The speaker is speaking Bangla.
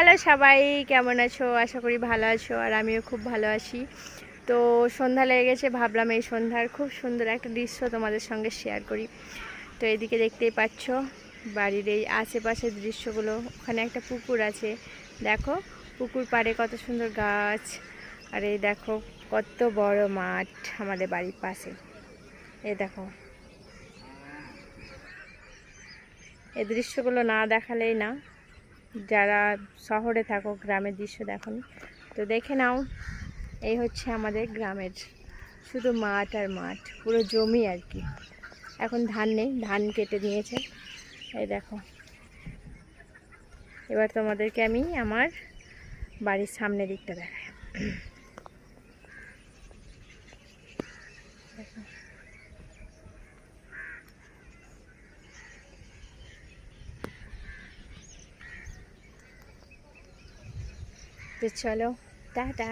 হ্যালো সবাই, কেমন আছো? আশা করি ভালো আছো আর আমিও খুব ভালো আছি। তো সন্ধ্যা লেগে গেছে, ভাবলাম এই সন্ধ্যার খুব সুন্দর একটা দৃশ্য তোমাদের সঙ্গে শেয়ার করি। তো এদিকে দেখতেই পাচ্ছ, বাড়ির এই আশেপাশের দৃশ্যগুলো, ওখানে একটা পুকুর আছে। দেখো, পুকুর পাড়ে কত সুন্দর গাছ। আর এই দেখো, কত বড় মাঠ আমাদের বাড়ির পাশে। এই দেখো। এই দৃশ্যগুলো না দেখালেই না যারা শহরে থাকো, গ্রামের দৃশ্য দেখো তো দেখে নাও, এই হচ্ছে আমাদের গ্রামের, শুধু মাঠ আর মাঠ, পুরো জমি আর কি। এখন ধান নেই, ধান কেটে নিয়েছে, এই দেখো। এবার তোমাদেরকে আমি আমার বাড়ির সামনে দিকটা দেখাই। তো চলো টাটা।